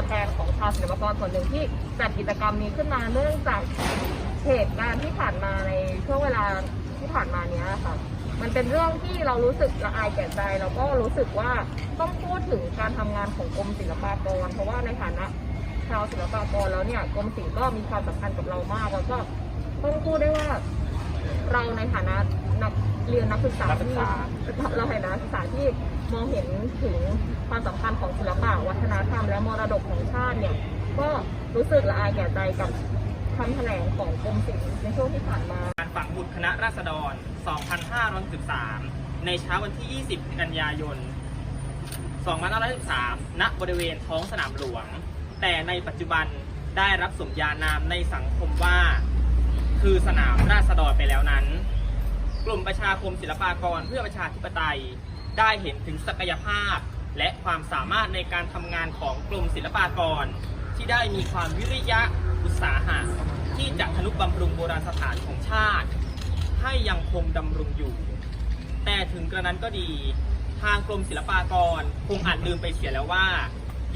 ตัวแทนของชาวศิลปากรส่วนหนึ่งที่จัดกิจกรรมนี้ขึ้นมาเนื่องจากเหตุการณ์ที่ผ่านมาในช่วงเวลาที่ผ่านมาเนี้ยค่ะ มันเป็นเรื่องที่เรารู้สึกละอายแก่ใจแล้วก็รู้สึกว่าต้องพูดถึงการทำงานของกรมศิลปากร เพราะว่าในฐานะชาวศิลปากรแล้วเนี่ยกรมศิลป์ก็มีความสำคัญกับเรามากแล้วก็ต้องพูดได้ว่า เราในฐานะนักเรียนนักศึกษานักศึที่ษา เราในฐานะนักศึกษาที่มองเห็นถึงความสำคัญของศิลปะวัฒนธรรมและมรดกของชาติเนี่ย ก็รู้สึกละอายแก่ใจกับคำแถลงของกรมศิลป์ในช่วงที่ผ่านมา การฝังบุตรคณะราษฎร 2513ในเช้าวันที่ 20 กันยายน 2513 ณ บริเวณท้องสนามหลวง แต่ในปัจจุบันได้รับสมญานามในสังคมว่า คือสนามราษฎรไปแล้วนั้น กลุ่มประชาคมศิลปากรเพื่อประชาธิปไตย ได้เห็นถึงศักยภาพ และความสามารถในการทำงานของกลุ่มศิลปากร ที่ได้มีความวิริยะอุตสาหะที่จะทนุบำรุงโบราณสถานของชาติ ให้ยังคงดำรงอยู่ แต่ถึงกระนั้นก็ดี ทางกรมศิลปากรคงอาจลืมไปเสียแล้วว่า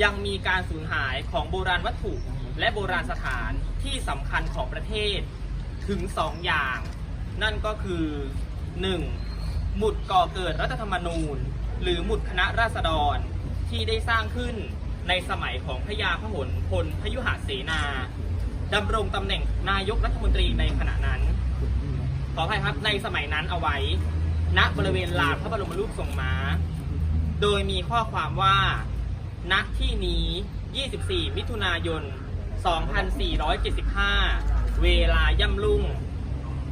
ยังมีการสูญหายของโบราณวัตถุและโบราณสถานที่สำคัญของประเทศ ถึงสองอย่าง นั่นก็คือ 1. หมุดก่อเกิดรัฐธรรมนูญ หรือหมุดคณะราษฎรที่ได้สร้างขึ้นในสมัยของพระยาพหลพลพยุหเสนาดำรงตำแหน่งนายกรัฐมนตรีในขณะนั้น ขออภัยครับในสมัยนั้นเอาไว้ ณบริเวณลานพระบรมรูปทรงม้า โดยมีข้อความว่าณที่นี้ 24 มิถุนายน 2475 เวลาย่ำรุ่ง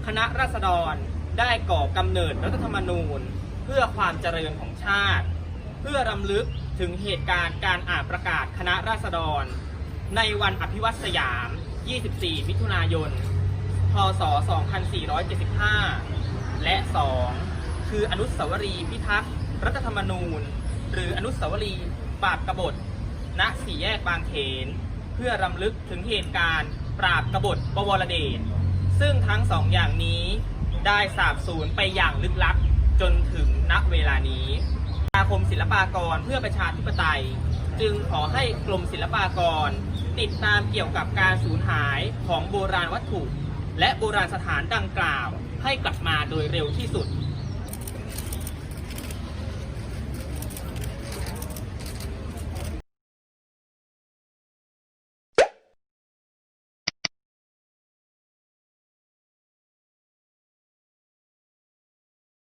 คณะราษฎรได้ก่อกำเนิดรัฐธรรมนูญ เพื่อความเจริญของชาติ เพื่อรำลึกถึงเหตุการณ์การอ่านประกาศคณะราษฎร ในวันอภิวัตสยาม 24 มิถุนายน พศ 2475 และ 2 คืออนุสาวรีย์พิทักษ์รัฐธรรมนูญ หรืออนุสาวรีย์ปราบกบฏ ณ สี่แยกบางเขน เพื่อรำลึกถึงเหตุการณ์ ปราบกบฏบวรเดชซึ่งทั้งสองอย่างนี้ได้สาบสูญไปอย่างลึกลับจนถึงณเวลานี้สมาคมศิลปากรเพื่อประชาธิปไตย จึงขอให้กรมศิลปากร ติดตามเกี่ยวกับการสูญหายของโบราณวัตถุ และโบราณสถานดังกล่าวให้กลับมาโดยเร็วที่สุด